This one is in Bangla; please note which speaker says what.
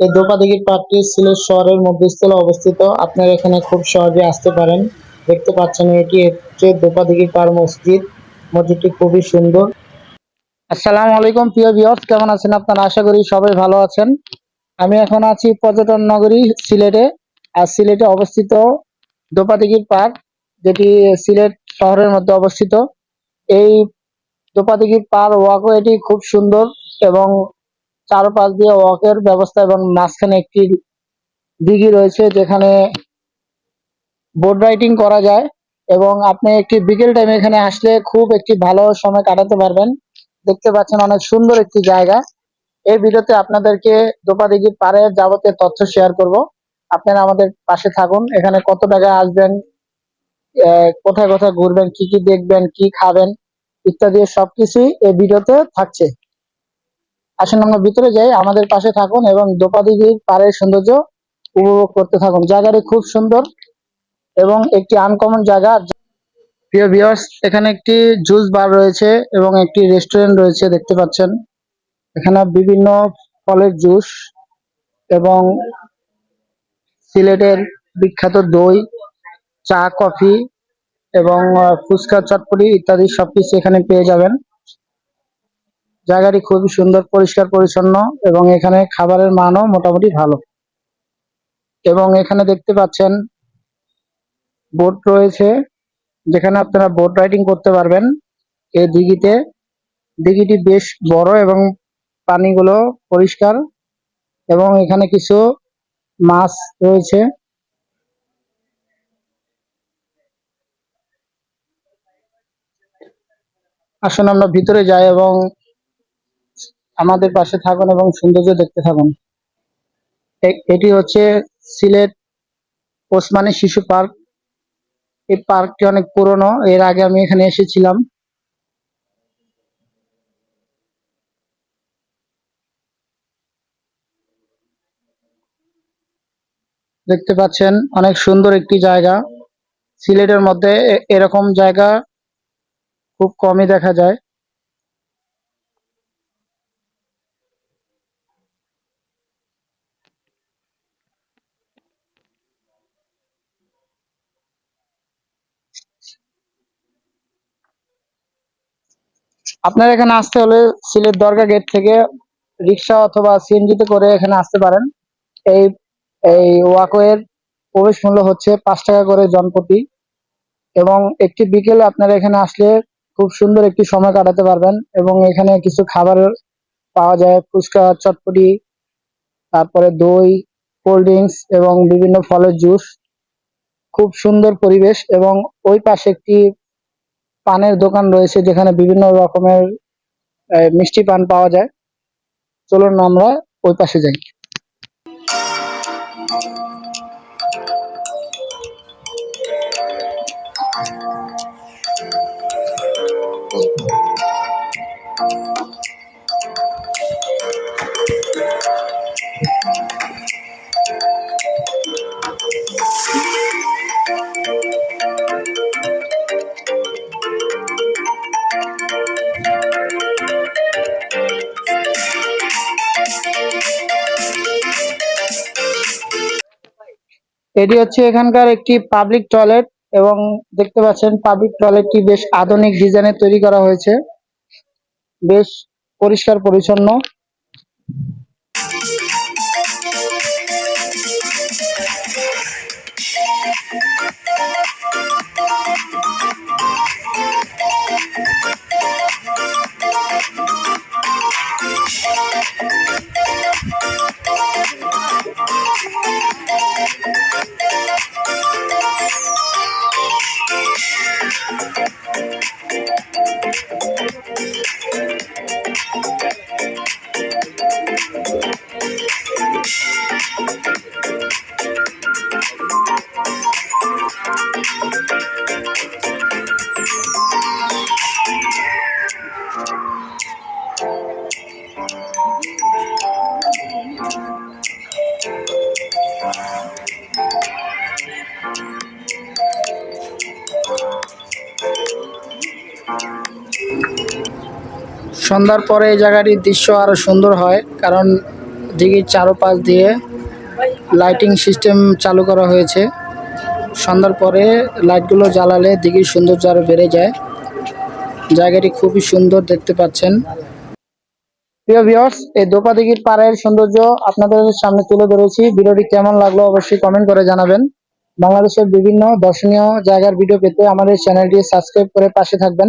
Speaker 1: এই দোপাদিঘির পার্কটি সিলেট শহরের মধ্যস্থলে অবস্থিত। আপনারা এখানে খুব সহজে আসতে পারেন। দেখতে পাচ্ছেন এটি হচ্ছে দোপাদিঘির পার মসজিদ। মসজিদটি খুবই সুন্দর। আসসালামু আলাইকুম, প্রিয় ভিউয়ার্স, কেমন আছেন আপনারা? আশা করি সবাই ভালো আছেন। আমি এখন আছি পর্যটন নগরী সিলেটে। আর সিলেটে অবস্থিত দোপাদিঘির পার্ক যেটি সিলেট শহরের মধ্যে অবস্থিত। এই দোপাদিঘির পার ওয়াকওয়েটি খুব সুন্দর এবং চারপাশ দিয়ে ওয়াকের ব্যবস্থা এবং মাঝখানে একটি দিঘি রয়েছে যেখানে বোট রাইডিং করা যায় এবং আপনি একটি বিকেল টাইমে এখানে আসলে খুব একটি ভালো সময় কাটাতে পারবেন। দেখতে পাচ্ছেন অনেক সুন্দর একটি জায়গা। এই ভিডিওতে আপনাদেরকে দোপা দিঘির পাড়ে যাবতীয় তথ্য শেয়ার করব। আপনারা আমাদের পাশে থাকুন। এখানে কত টাকা আসবেন কোথায় কোথায় ঘুরবেন, কি কি দেখবেন, কি খাবেন, ইত্যাদি সবকিছুই এই ভিডিওতে থাকছে। আসুন আমরা ভিতরে যাই, আমাদের পাশে থাকুন এবং দোপাদিঘির পাড়ের সৌন্দর্য উপভোগ করতে থাকুন। জায়গাটি খুব সুন্দর এবং একটি আনকমন জায়গা। প্রিয় ভিউয়ার্স এখানে একটি জুস বার রয়েছে এবং একটি রেস্টুরেন্ট রয়েছে, দেখতে পাচ্ছেন। এখানে বিভিন্ন ফলের জুস এবং সিলেটের বিখ্যাত দই, চা, কফি এবং ফুচকা, চটপটি ইত্যাদি সবকিছু এখানে পেয়ে যাবেন। জায়গাটি খুবই সুন্দর, পরিষ্কার, পরিচ্ছন্ন এবং এখানে খাবারের মানও মোটামুটি ভালো। এবং এখানে দেখতে পাচ্ছেন বোট রয়েছে, যেখানে আপনারা বোট রাইডিং করতে পারবেন। এই দিঘিতে, দিঘিটি বেশ বড় এবং পানিগুলো পরিষ্কার এবং এখানে কিছু মাছ রয়েছে। আসুন আমরা ভিতরে যাই এবং আমাদের পাশে থাকুন এবং সৌন্দর্য দেখতে থাকুন। এটি হচ্ছে সিলেট ওসমানী শিশু পার্ক। এই পার্কটি অনেক পুরনো, এর আগে আমি এখানে এসেছিলাম। দেখতে পাচ্ছেন, অনেক সুন্দর একটি জায়গা। সিলেটের মধ্যে এরকম জায়গা খুব কমই দেখা যায়। আপনার এখানে আসতে হলে সিলেট দরগা গেট থেকে রিক্সা অথবা সিএনজিতে করে এখানে আসতে পারেন। এই এই ওয়াকওয়ের প্রবেশ মূল্য হচ্ছে পাঁচ টাকা করে জনপ্রতি এবং একটি বিকেলে আপনারা এখানে আসলে খুব সুন্দর একটি সময় কাটাতে পারবেন এবং এখানে কিছু খাবার পাওয়া যায়, ফুচকা, চটপটি, তারপরে দই কোল্ড ড্রিঙ্কস এবং বিভিন্ন ফলের জুস খুব সুন্দর পরিবেশ এবং ওই পাশে একটি পানের দোকান রয়েছে যেখানে বিভিন্ন রকমের মিষ্টি পান পাওয়া যায়। চলুন আমরা ওই পাশে যাই। এটি হচ্ছে এখানকার একটি পাবলিক টয়লেট এবং দেখতে পাচ্ছেন পাবলিক টয়লেটটি বেশ আধুনিক ডিজাইনে তৈরি করা হয়েছে। বেশ পরিষ্কার পরিচ্ছন্ন। সন্ধ্যার পরে এই জায়গাটির দৃশ্য আরও সুন্দর হয়, কারণ দিঘির চারোপাশ দিয়ে লাইটিং সিস্টেম চালু করা হয়েছে। সন্ধ্যার পরে লাইটগুলো জ্বালালে দিঘির সৌন্দর্য আরও বেড়ে যায়। জায়গাটি খুবই সুন্দর দেখতে পাচ্ছেন। প্রিয় ভিউয়ার্স এই দোপা দিঘির পাড়ের সৌন্দর্য আপনাদের সামনে তুলে ধরেছি। ভিডিওটি কেমন লাগল অবশ্যই কমেন্ট করে জানাবেন। বাংলাদেশের বিভিন্ন দর্শনীয় জায়গার ভিডিও পেতে আমাদের চ্যানেলটি সাবস্ক্রাইব করে পাশে থাকবেন।